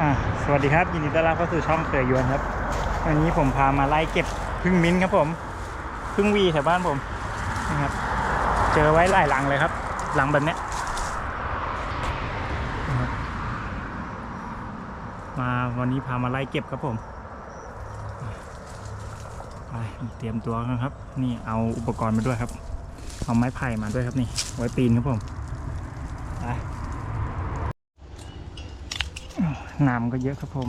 อ่าสวัสดีครับยินดีต้อนรับเข้าสู่ช่องเสือยวนครับ วันนี้ผมพามาไล่เก็บพึ่งมิ้นครับผมพึ่งวีแถวบ้านผมนะครับ เจอไว้หลายหลังเลยครับ หลังแบบเนี้ยมาวันนี้พามาไล่เก็บครับผมไปเตรียมตัวกันครับ นี่เอาอุปกรณ์มาด้วยครับ เอาไม้ไผ่มาด้วยครับนี่ ไว้ปีนครับผมไป น้ำก็เยอะครับผม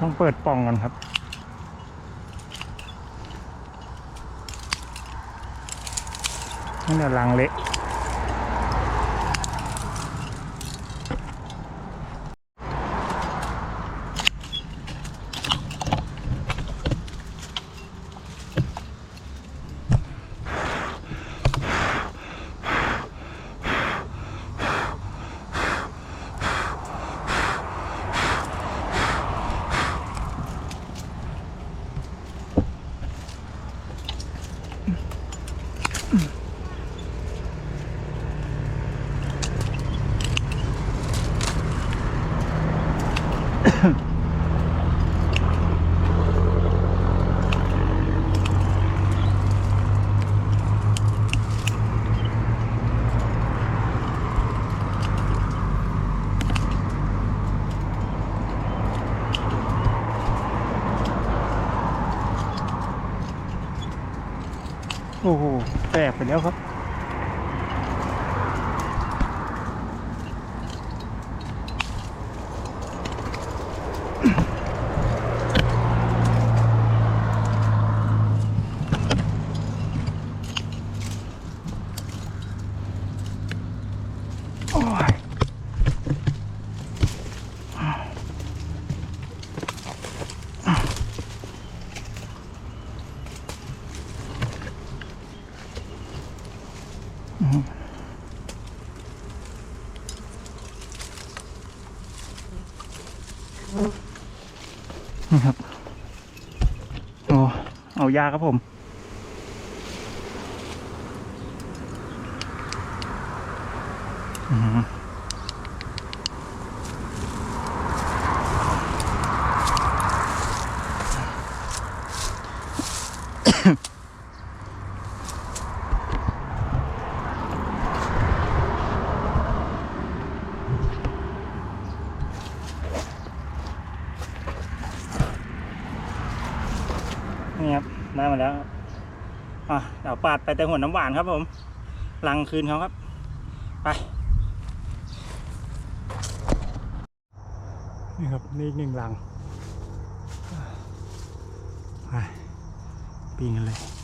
ต้องเปิดป่องก่อนครับนี่เดี๋ยวลังเละ โอ้โห แตกไปแล้วครับ นี่ครับ โอ้ เอายาครับผม อืมนี่ครับ ได้มาแล้วครับอะเดี๋ยว ปาดไปแต่หัวน้ำหวานครับผมหลังคืนเขาครับ ไป นี่ครับ นี่อีกหนึ่งหลังไปปีนกันเลย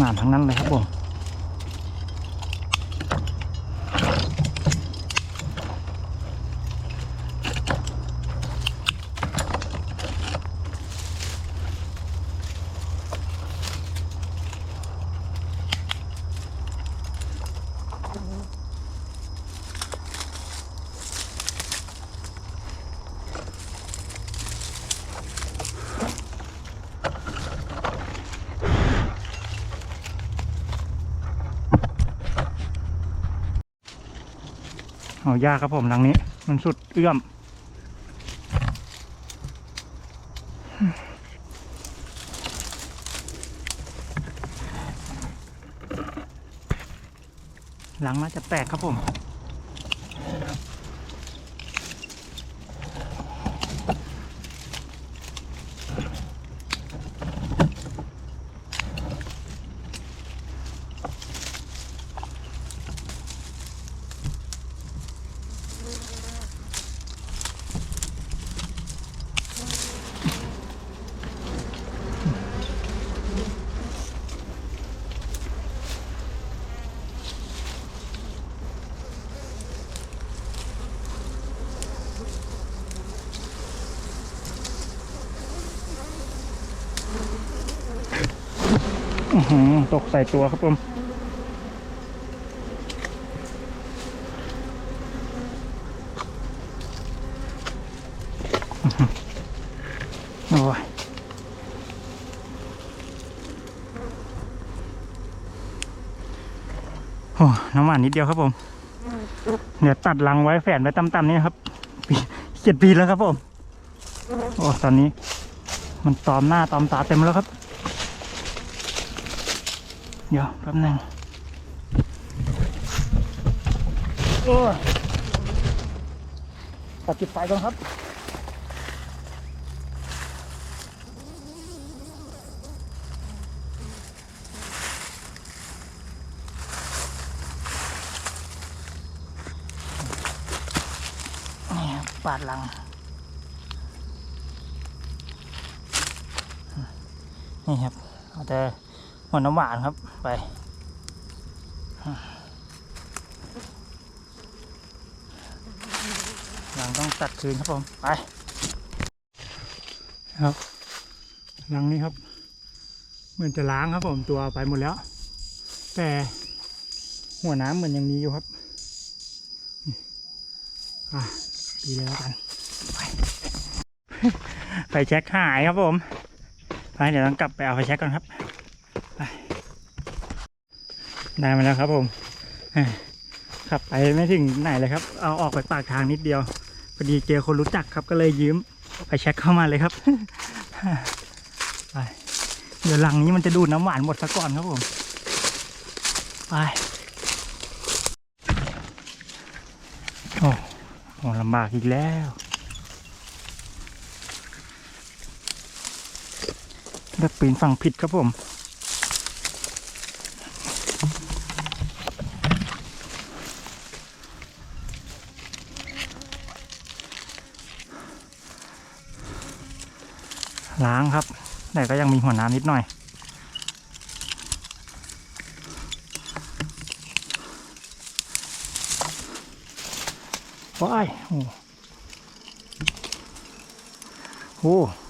งานทั้งนั้นเลยครับผม เอายากครับผมหลังนี้ มันสุดเอื้อม หลังน่าจะแตกครับผม ตกใส่ตัวครับผมโอ้ยโอ้น้ำหวานนิดเดียวครับผมเดี๋ยวตัดรังไว้แฝนไว้ต่ำๆนี่ครับปีเจ็ดปีแล้วครับผม โอ้ ตอนนี้ มันตอมหน้าตอมตาเต็มแล้วครับ เดี๋ยวแป๊บหนึงโอ้ตัดจุดไฟก่อนครับนี่ครับปาดหลังนี่ครับเอาแต่ หัวน้ำหวานครับไปหลังต้องตัดคืนครับผมไปครับหลังนี้ครับ เหมือนจะล้างครับผมตัวไปหมดแล้ว แต่หัวน้ำเหมือนยังมีอยู่ครับอะดีเลยแล้วกันไปไฟแช็คหายครับผมไปเดี๋ยวต้องกลับไปเอาไฟแช็กก่อนครับ ได้มาแล้วครับผมขับไปไม่ถึงไหนเลยครับ เอาออกไปปากทางนิดเดียวพอดีเจอคนรู้จักครับก็เลยยืมไฟแช็กเข้ามาเลยครับไปเดี๋ยวหลังนี้มันจะดูดน้ำหวานหมดซะก่อนครับผมไปโอ้โหลำบากอีกแล้วเลือกปีนฝั่งผิดครับผม ล้างครับ แต่ก็ยังมีหัวน้ำนิดหน่อย ว้าย โอ้โห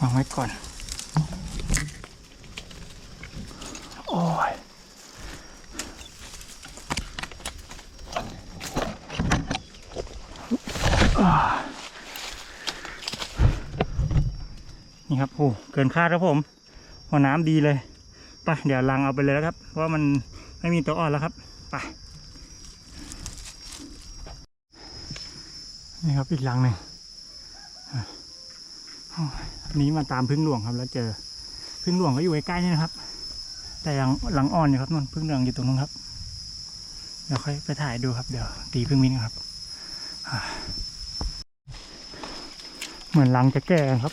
วางไว้ก่อน โอ้ยนี่ครับโอ้เกินคาดครับผมหัวน้ำดีเลยไปเดี๋ยวลังเอาไปเลยแล้วครับเพราะว่ามันไม่มีตัวอ่อนแล้วครับไปนี่ครับอีกลังหนึ่ง อันนี้มาตามพึ่งหลวงครับ แล้วเจอพึ่งหลวงก็อยู่ใกล้ๆนี่นะครับ แต่ยังหลังอ่อนอยู่ครับนนพึ่งเหลืองอยู่ตรงนู้นครับ เดี๋ยวค่อยไปถ่ายดูครับ เดี๋ยวตีพึ่งมินครับ เหมือนหลังจะแก่ครับ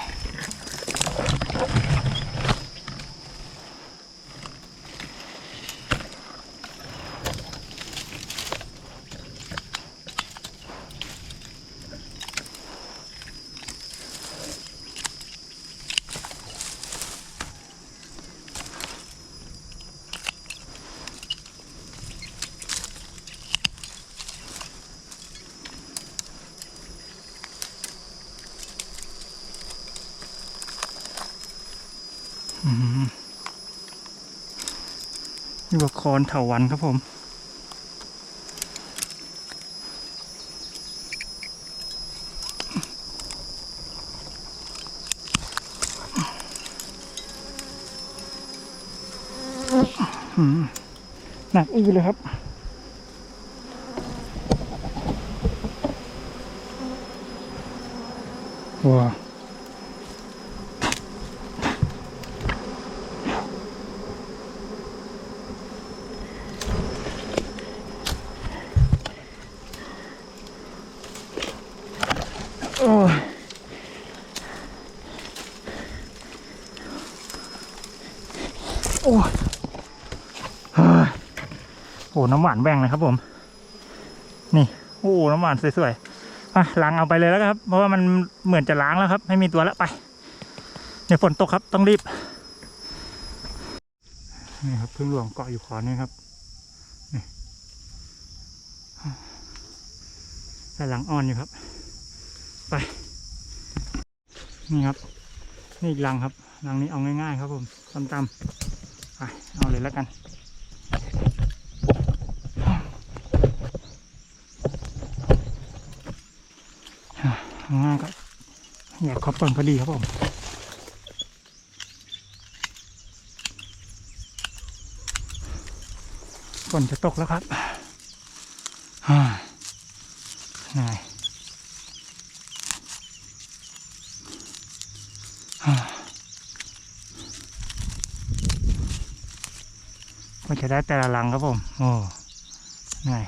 นี่ว่าคอนเถาวันครับผม หนักอื้อเลยครับว้า โอ้ยเฮ้โอ้น้ำหวานแบ่งเลยครับผม นี่โอ้น้ำหวานสวยๆอะล้างเอาไปเลยแล้วครับ เพราะว่ามันเหมือนจะล้างแล้วครับไม่มีตัวแล้วไปเดี๋ยวฝนตกครับต้องรีบนี่ครับพึ่งหลวงเกาะอยู่ขอนี่ครับนี่แต่หลังอ่อนอยู่ครับ ไป นี่ครับ นี่อีกลังครับลังนี้เอาง่ายๆครับผมตำๆ เอาเลยแล้วกันง่ายก็อยากครบต้นพอดีครับผมฝนจะตกแล้วครับฮ่ายฮ่า ก็จะได้แต่ละลังครับผม โอ้เหนื่อย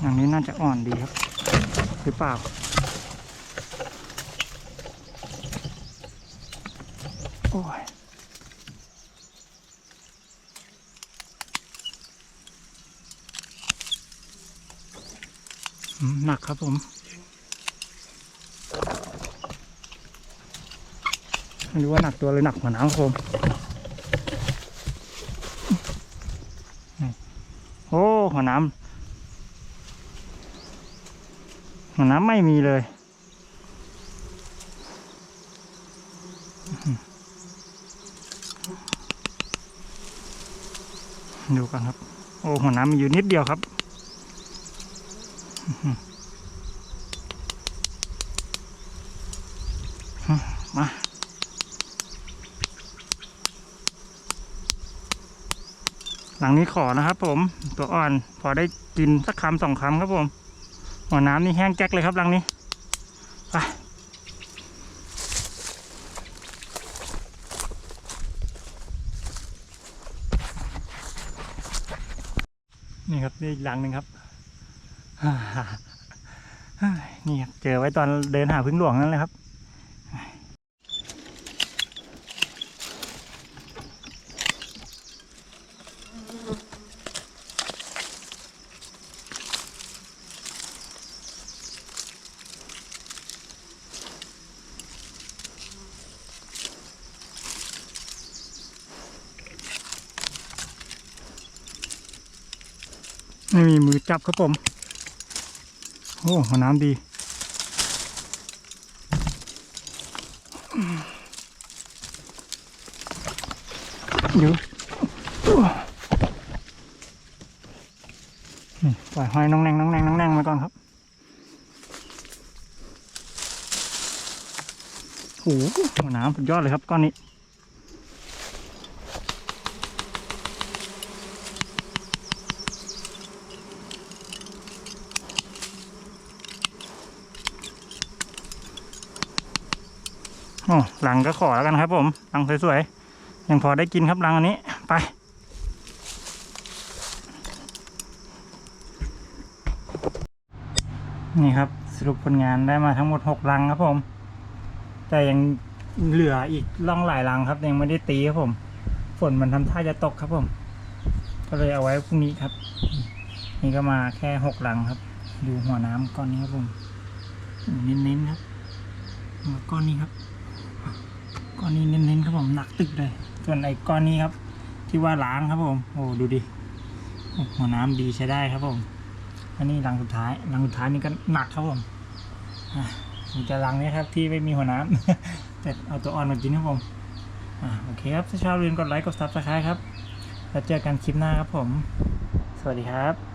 อย่างนี้น่าจะอ่อนดีครับ หรือเปล่า โอ้ยหนักครับผมไม่รู้ว่าหนักตัวหรือหนักหัวน้ำครับผมโอ้หัวน้ำหัวน้ำไม่มีเลย ดูกันครับ โอ้หัวน้ำมีอยู่นิดเดียวครับมาหลังนี้ขอนะครับผมตัวอ่อนพอได้กินสักคำสองคำครับผมหัวน้ำนี่แห้งแก๊กเลยครับหลังนี้ ไป นี่ครับนี่ อีกหลังหนึ่งครับ นี่ครับเจอไว้ตอนเดินหาพึ่งหลวงนั่นเลยครับ ไม่มีมือจับครับผม โอ้หัวน้ำดีเดี๋ยวนี่ปล่อยห้อยน้องแนงน้องแนงน้องแนงมาก่อนครับโอ้โหหัวน้ำสุดยอดเลยครับก้อนนี้ โอ้หลังก็ขอแล้วกันครับผมหลังสวยๆยังพอได้กินครับหลังอันนี้ไปนี่ครับสรุปผลงานได้มาทั้งหมดหกลังครับผม แต่ยังเหลืออีกล่องหลายลังครับ ยังไม่ได้ตีครับผม ฝนมันทำท่าจะตกครับผม ก็เลยเอาไว้พรุ่งนี้ครับ นี่ก็มาแค่หกลังครับ ดูหัวน้ำก้อนนี้ครับผมเน้นๆครับก้อนนี้ครับ ก้อนนี้เน้นๆครับผมหนักตึกเลย ส่วนไอ้ก้อนนี้ครับ ที่ว่าล้างครับผม โอ้ดูดิหัวน้ำดีใช้ได้ครับผมอันนี้รังสุดท้ายรังสุดท้ายนี่ก็หนักครับผมผมจะรังนี้ครับที่ไม่มีหัวน้ำแต่เอาตัวอ่อนมากินครับผมอโอเคครับถ้าชอบอย่าลืมกดไลค์กดซับสไครต์ครับแล้วเจอกันคลิปหน้าครับผม สวัสดีครับ